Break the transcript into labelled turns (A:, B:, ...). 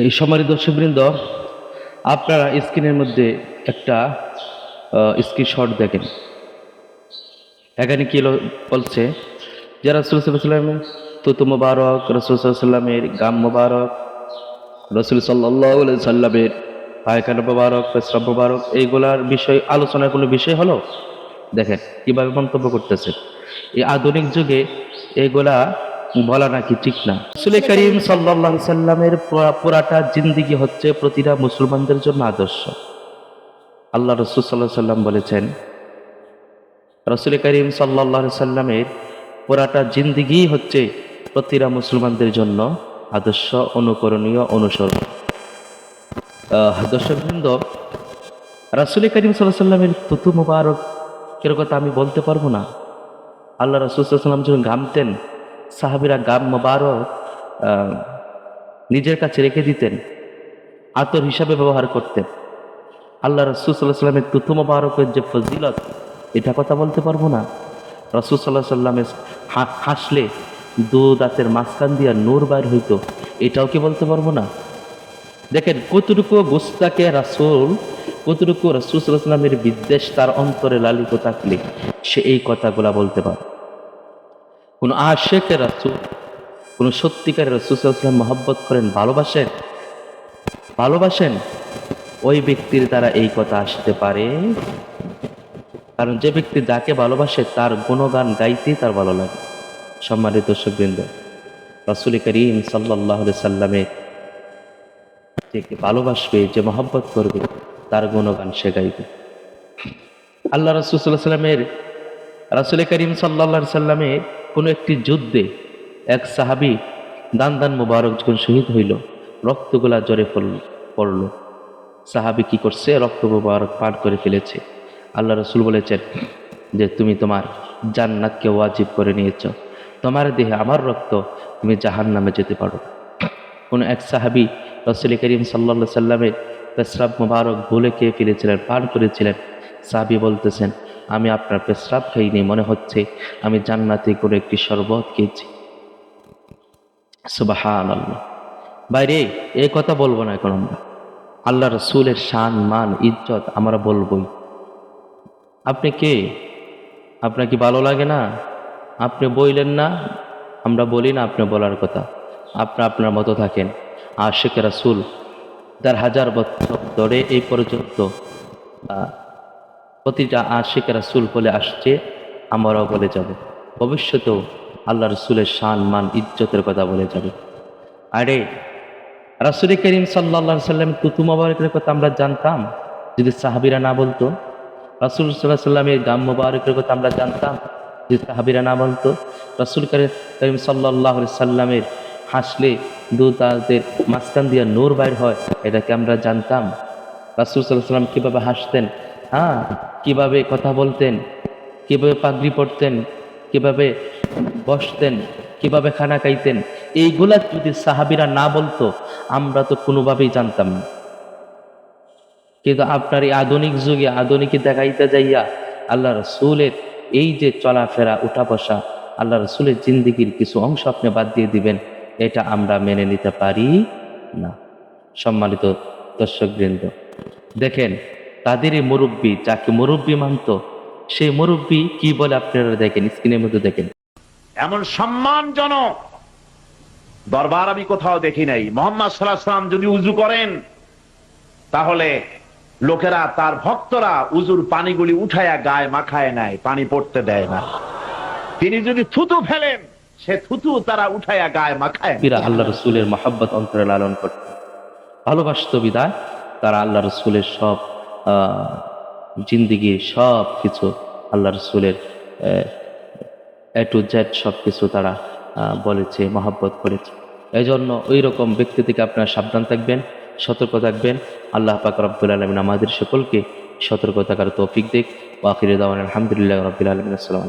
A: এই সম্মানিত দর্শকবৃন্দ, আপনারা স্ক্রিনের মধ্যে একটা স্ক্রিনশট দেখেন। এখানে কি বলছে? যে রাসুল সাল্লামের তুতু মুবারক, রসুল সাল্লামের গাম মুবারক, রসুল সাল্লাহ সাল্লামের পায়খানা মুবারক পেসরাব মুবারক, এইগুলার বিষয় আলোচনার কোনো বিষয় হলো? দেখেন, কীভাবে মন্তব্য করতেছে। এই আধুনিক যুগে এগুলা বলা নাকি ঠিক না? সুলে করিম সাল্লাহ সাল্লামের পুরা- পুরাটা জিন্দিগি হচ্ছে প্রতিটা মুসলমানদের জন্য আদর্শ। আল্লাহ রসুল সাল্লাহ সাল্লাম বলেছেন রসুল করিম সাল্লাহ সাল্লামের পুরাটা জিন্দিগি হচ্ছে প্রতিটা মুসলমানদের জন্য আদর্শ, অনুকরণীয়, অনুসরণ। দর্শকবৃন্দ রাসুল করিম সাল্লাহ সাল্লামের তুতু মুবারকের কথা আমি বলতে পারব না। আল্লাহ রসুল সাল্লাম যখন ঘামতেন সাহাবিরা গাম মোবারক নিজের কাছে রেখে দিতেন, আতর হিসাবে ব্যবহার করতেন। আল্লাহ রসুল সাল্লাহ সাল্লামের তুতু মোবারকের যে ফজিলত, এটা কথা বলতে পারব না? রসুল সাল্লাহ সাল্লামের হাসলে দু দাঁতের মাঝখান দিয়া নূর বাইর হইতো, এটাও কি বলতে পারব না? দেখেন কতটুকু গোস্তাকে রাসুল, কতটুকু রসুল সাল্লাহ সাল্লামের বিদ্বেষ তার অন্তরে লালিত থাকলে, সে এই কথাগুলা বলতে পারে কোন আশেকে রাসুল, কোন সত্যিকারের রসুলাম মহব্বত করেন, ভালোবাসেন? ভালোবাসেন? ওই ব্যক্তির দ্বারা এই কথা আসতে পারে। কারণ যে ব্যক্তি যাকে ভালোবাসে, তার গুণগান গাইতেই তার ভালো লাগে। সম্মানিত দর্শকবৃন্দ, রসুল করিম সাল্লাহ সাল্লামের যে ভালোবাসবে, যে মহব্বত করবে, তার গুণগান সে গাইবে। আল্লাহ রসুল সাল্লামের রাসুল করিম সাল্লা সাল্লামে কোনো একটি যুদ্ধে এক সাহাবি দান মুবারক যখন শহীদ হইল, রক্তগুলা জ্বরে পড়ল পড়ল। সাহাবি কি করছে? রক্ত মুবারক পান করে ফেলেছে। আল্লাহ রসুল বলেছেন যে, তুমি তোমার জান্নাতকে ওয়াজিব করে নিয়েছ। তোমার দেহে আমার রক্ত তুমি জাহান নামে যেতে পারো। কোনো এক সাহাবি রসুল করিম সাল্লা সাল্লামের পেসরাব মুবারক ভুলে খেয়ে ফেলেছিলেন, পান করেছিলেন। সাহাবি বলতেছেন আমি আপনার পেশরাব খাইনি, মনে হচ্ছে আমি জান্নাতে করে একটি শরবত খেয়েছি। সুবাহান আল্লাহ বাইরে এই কথা বলব না এখন আমরা। আল্লাহ রসুলের শান, মান, ইজ্জত আমরা বলবই। আপনি কে? আপনার কি ভালো লাগে না? আপনি বইলেন না? আমরা বলি না আপনি বলার কথা। আপনি আপনার মতো থাকেন। আশেখ রাসুল, তার হাজার বছর ধরে এই পর্যন্ত প্রতিটা আশিক রাসুল বলে আসছে, আমরাও বলে যাব। ভবিষ্যতেও আল্লাহ রসুলের শান, মান, ইজ্জতের কথা বলে যাবে। আরে, রাসুল করিম সাল্লা সাল্লাম তুতু মোবারকের কথা আমরা জানতাম? যদি সাহাবিরা না বলতো? রাসুল সাল্লাহ সাল্লামের গাম মোবারকের কথা আমরা জানতাম? যদি সাহাবিরা না বলতো? রাসুল করিম সাল্লাহ সাল্লামের হাসলে দু তাদের মাঝখান দিয়ে নূর বাইর হয়, এটাকে আমরা জানতাম? রাসুল সাল্লাহ সাল্লাম কীভাবে হাসতেন? হ্যাঁ কীভাবে কথা বলতেন, কীভাবে পাগড়ি পড়তেন কীভাবে বসতেন, কীভাবে খানা খাইতেন, এইগুলা যদি সাহাবিরা না বলতো, আমরা তো কোনোভাবেই জানতাম না। কিন্তু আপনার এই আধুনিক যুগে, আধুনিকে দেখাইতে যাইয়া আল্লাহ রসুলের এই যে চলাফেরা উঠা বসা আল্লাহ রসুলের জিন্দিগির কিছু অংশ আপনি বাদ দিয়ে দিবেন, এটা আমরা মেনে নিতে পারি না। সম্মানিত দর্শকবৃন্দ, দেখেন তাদের এই মুরব্বী যাকে মুরব্বী মানত সেই মুরব্বী কি বলে আপনারা দেখেন স্ক্রিনের মধ্যে দেখেন।
B: এমন সম্মানজনক দরবার আমি কোথাও দেখি নাই। মোহাম্মদ সাল্লাহ সাল্লাম যদি উজু করেন তাহলে লোকেরা তার ভক্তরা উজুর পানিগুলি উঠায়া গায়ে মাখায় নেয় পানি পড়তে দেয় না। তিনি যদি থুতু ফেলেন সে থুতু তারা উঠায়া গায়ে মাখায়
A: আল্লাহ রসুলের মহাব্বত অন্তরে লালন করত ভালোবাসত বিদায় তারা আল্লাহ রসুলের সব জিন্দিগির সব কিছু আল্লাহ রসুলের, এ টু জেড সব কিছু তারা বলেছে, মহাব্বত করেছে। এই জন্য ওই রকম ব্যক্তি থেকে আপনারা সাবধান থাকবেন, সতর্ক থাকবেন। আল্লাহ পাক রব্বুল আলমিন আমাদের সকলকে সতর্ক থাকার তৌফিক দিক। ওয়াকির দাওয়ান আলহামদুলিল্লাহ রবিল আলমিন। আসসালাম